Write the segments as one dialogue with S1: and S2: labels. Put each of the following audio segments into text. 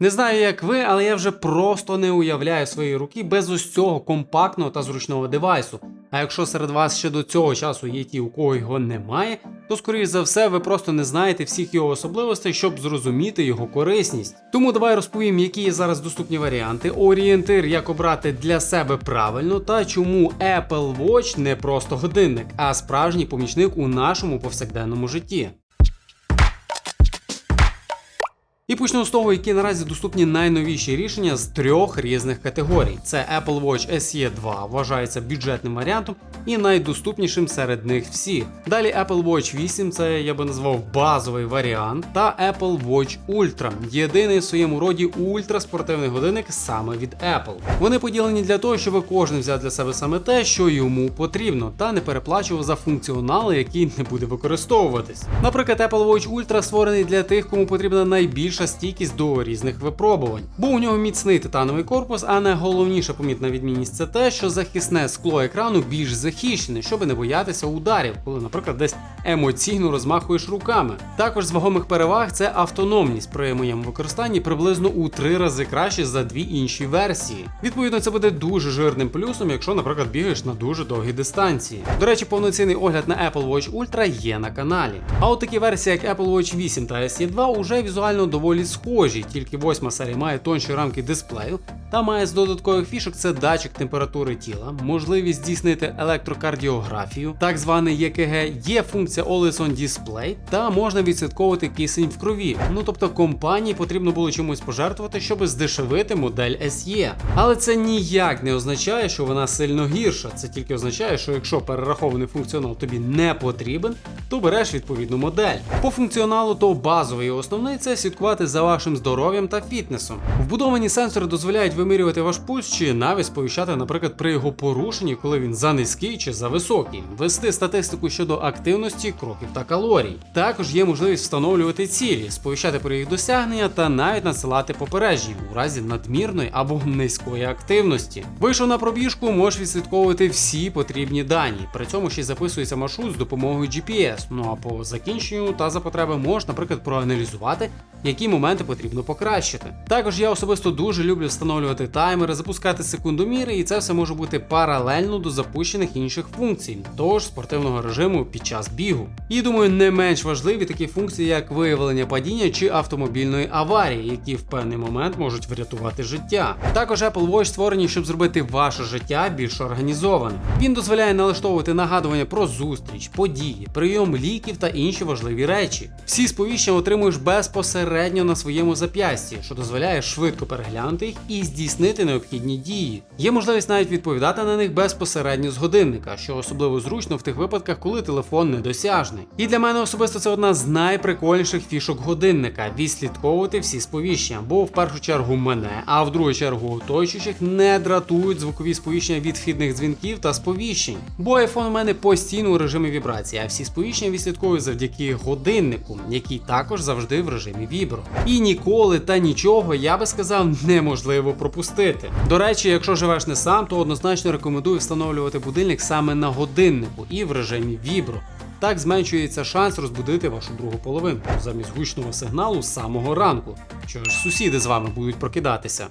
S1: Не знаю, як ви, але я вже просто не уявляю свої руки без ось цього компактного та зручного девайсу. А якщо серед вас ще до цього часу є ті, у кого його немає, то скоріш за все ви просто не знаєте всіх його особливостей, щоб зрозуміти його корисність. Тому давай розповім, які є зараз доступні варіанти, орієнтир, як обрати для себе правильно, та чому Apple Watch не просто годинник, а справжній помічник у нашому повсякденному житті. І почну з того, які наразі доступні найновіші рішення з трьох різних категорій. Це Apple Watch SE 2 вважається бюджетним варіантом і найдоступнішим серед них всіх. Далі Apple Watch 8, це я би назвав базовий варіант, та Apple Watch Ultra, єдиний в своєму роді ультраспортивний годинник саме від Apple. Вони поділені для того, щоб кожен взяв для себе саме те, що йому потрібно, та не переплачував за функціонали, які не буде використовуватись. Наприклад, Apple Watch Ultra створений для тих, кому потрібна найбільша стійкість до різних випробувань. Бо у нього міцний титановий корпус, а найголовніша помітна відмінність це те, що захисне скло екрану більш захищене, щоб не боятися ударів, коли, наприклад, десь емоційно розмахуєш руками. Також з вагомих переваг це автономність при моєму використанні приблизно у три рази краще за дві інші версії. Відповідно, це буде дуже жирним плюсом, якщо, наприклад, бігаєш на дуже довгі дистанції. До речі, повноцінний огляд на Apple Watch Ultra є на каналі. А от такі версії, як Apple Watch 8 та SE 2, уже візуально доволі схожі, тільки восьма серія має тонші рамки дисплею та має з додаткових фішок це датчик температури тіла, можливість здійснити електрокардіографію, так званий ЕКГ, є функція Always On Display та можна відслідковувати кисень в крові. Ну тобто компанії потрібно було чимось пожертвувати, щоб здешевити модель SE. Але це ніяк не означає, що вона сильно гірша. Це тільки означає, що якщо перерахований функціонал тобі не потрібен, то береш відповідну модель. По функціоналу, то базовий і основний це слідкувати за вашим здоров'ям та фітнесом. Вбудовані сенсори дозволяють вимірювати ваш пульс чи навіть сповіщати, наприклад, при його порушенні, коли він за низький чи за високий, вести статистику щодо активності, кроків та калорій. Також є можливість встановлювати цілі, сповіщати про їх досягнення та навіть надсилати попередження у разі надмірної або низької активності. Вийшов на пробіжку, можеш відслідковувати всі потрібні дані. При цьому ще й записується маршрут з допомогою GPS. Ну а по закінченню та за потреби можеш, наприклад, проаналізувати, які моменти потрібно покращити. Також я особисто дуже люблю встановлювати таймери, запускати секундоміри, і це все може бути паралельно до запущених інших функцій, тож спортивного режиму під час бігу. І думаю, не менш важливі такі функції, як виявлення падіння чи автомобільної аварії, які в певний момент можуть врятувати життя. Також Apple Watch створені, щоб зробити ваше життя більш організованим. Він дозволяє налаштовувати нагадування про зустріч, події, прийом ліків та інші важливі речі. Всі сповіщення отримуєш безпосередньо на своєму зап'ясті, що дозволяє швидко переглянути їх і здійснити необхідні дії. Є можливість навіть відповідати на них безпосередньо з годинника, що особливо зручно в тих випадках, коли телефон недосяжний. І для мене особисто це одна з найприкольніших фішок годинника відслідковувати всі сповіщення, бо в першу чергу мене, а в другу чергу оточуючих не дратують звукові сповіщення від вхідних дзвінків та сповіщень. Бо iPhone у мене постійно у режимі вібрації, а всі сповіщення відслідковую завдяки годиннику, який також завжди в режимі вібро. І ніколи та нічого, я би сказав, неможливо пропустити. До речі, якщо живеш не сам, то однозначно рекомендую встановлювати будильник саме на годиннику і в режимі вібро. Так зменшується шанс розбудити вашу другу половинку замість гучного сигналу з самого ранку, що ж сусіди з вами будуть прокидатися.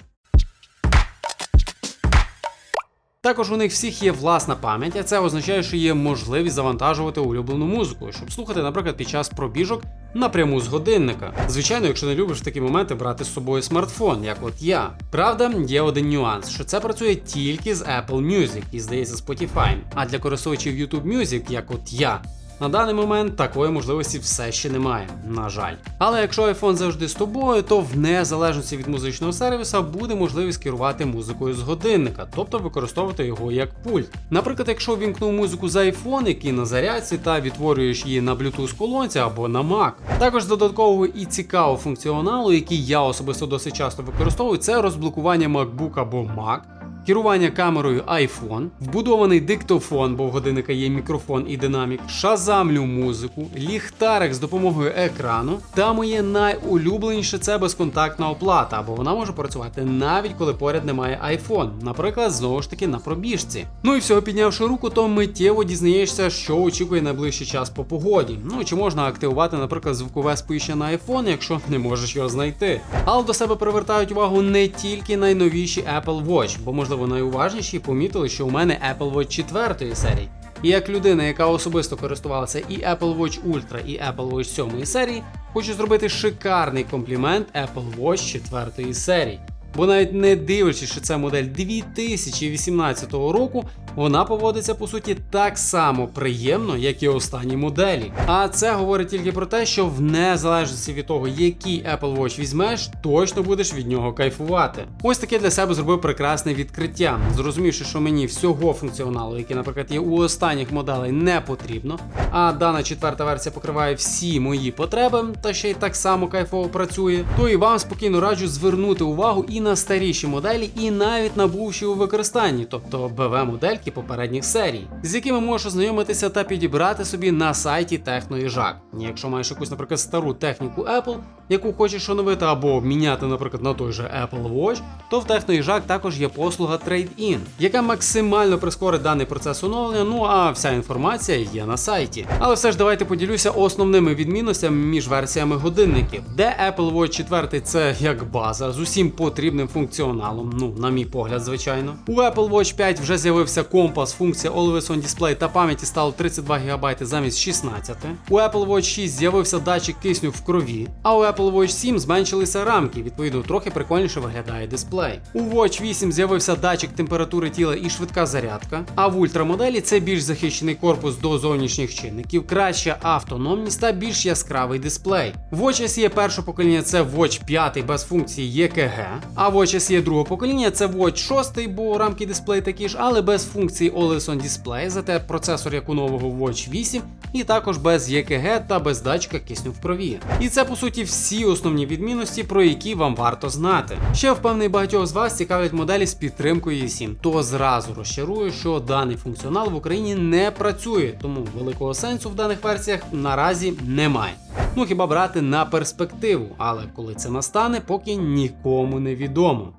S1: Також у них всіх є власна пам'ять, а це означає, що є можливість завантажувати улюблену музику, щоб слухати, наприклад, під час пробіжок напряму з годинника. Звичайно, якщо не любиш в такі моменти брати з собою смартфон, як от я. Правда, є один нюанс, що це працює тільки з Apple Music і здається Spotify. А для користувачів YouTube Music, як от я. На даний момент такої можливості все ще немає, на жаль. Але якщо iPhone завжди з тобою, то в незалежності від музичного сервіса буде можливість керувати музикою з годинника, тобто використовувати його як пульт. Наприклад, якщо вімкнув музику з iPhone, який на зарядці, та відтворюєш її на Bluetooth колонці або на Mac. Також з додаткового і цікавого функціоналу, який я особисто досить часто використовую, це розблокування MacBook або Mac керування камерою iPhone, вбудований диктофон, бо в годинника є мікрофон і динамік, шазамлю музику, ліхтарик з допомогою екрану. Та моє найулюбленіше це безконтактна оплата, бо вона може працювати навіть коли поряд немає iPhone, наприклад, знову ж таки на пробіжці. Ну і всього піднявши руку, то миттєво дізнаєшся, що очікує найближчий час по погоді. Ну чи можна активувати, наприклад, звукове сповіщення на iPhone, якщо не можеш його знайти. Але до себе привертають увагу не тільки найновіші Apple Watch, бо можливо найуважніші помітили, що у мене Apple Watch 4 серії. І як людина, яка особисто користувалася і Apple Watch Ultra, і Apple Watch 7 серії, хочу зробити шикарний комплімент Apple Watch 4 серії. Бо навіть не дивлячись, що це модель 2018 року, вона поводиться по суті так само приємно, як і останні моделі. А це говорить тільки про те, що в незалежності від того, який Apple Watch візьмеш, точно будеш від нього кайфувати. Ось таке для себе зробив прекрасне відкриття, зрозумівши, що мені всього функціоналу, який, наприклад, є у останніх моделей, не потрібно. А дана четверта версія покриває всі мої потреби, та ще й так само кайфово працює, то і вам спокійно раджу звернути увагу і на старіші моделі, і навіть на бувші у використанні, тобто БВ модельки попередніх серій, з якими можеш ознайомитися та підібрати собі на сайті Техноїжак. Якщо маєш якусь, наприклад, стару техніку Apple, яку хочеш оновити або обміняти, наприклад, на той же Apple Watch, то в Техноїжак також є послуга Trade-in, яка максимально прискорить даний процес оновлення. Ну а вся інформація є на сайті. Але все ж давайте поділюся основними відмінностями між версіями годинників, де Apple Watch 4 це як база з усім потрібним функціоналом. Ну, на мій погляд, звичайно. У Apple Watch 5 вже з'явився компас, функція Always on Display та пам'яті стало 32 ГБ замість 16. У Apple Watch 6 з'явився датчик кисню в крові, а у Apple Watch 7 зменшилися рамки, відповідно, трохи прикольніше виглядає дисплей. У Watch 8 з'явився датчик температури тіла і швидка зарядка. А в ультрамоделі це більш захищений корпус до зовнішніх чинників, краща автономність та більш яскравий дисплей. Watch SE першого покоління це Watch 5 без функції EKG, а Watch SE другого покоління це Watch 6, бо рамки дисплей такі ж, але без функції Always on Display, зате процесор як у нового Watch 8, і також без EKG та без датчика кисню в крові. І це по суті всі основні відмінності, про які вам варто знати. Ще впевнений багатьох з вас цікавлять моделі з підтримкою E7, то зразу розчарую, що даний функціонал в Україні не працює, тому великого сенсу в даних версіях наразі немає. Ну хіба брати на перспективу, але коли це настане, поки нікому не відомо.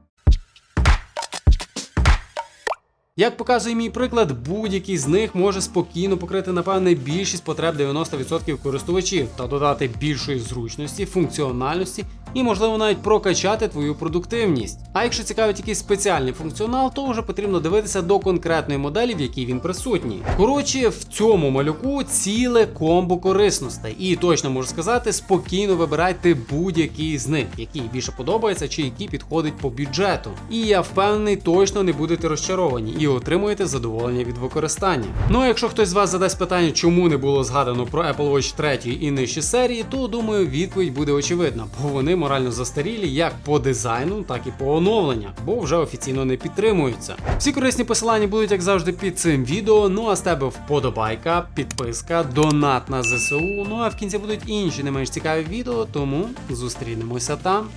S1: Як показує мій приклад, будь-який з них може спокійно покрити, напевне, більшість потреб 90% користувачів та додати більшої зручності, функціональності і, можливо, навіть прокачати твою продуктивність. А якщо цікавить якийсь спеціальний функціонал, то вже потрібно дивитися до конкретної моделі, в якій він присутній. Коротше, в цьому малюку ціле комбо корисностей, і точно можу сказати, спокійно вибирайте будь-який з них, який більше подобається чи який підходить по бюджету. І я впевнений, точно не будете розчаровані і отримуєте задоволення від використання. Ну а якщо хтось з вас задасть питання, чому не було згадано про Apple Watch 3 і нижчі серії, то думаю, відповідь буде очевидна, бо вони морально застарілі як по дизайну, так і по оновленнях, бо вже офіційно не підтримуються. Всі корисні посилання будуть, як завжди, під цим відео. Ну а з тебе вподобайка, підписка, донат на ЗСУ. Ну а в кінці будуть інші не менш цікаві відео, тому зустрінемося там.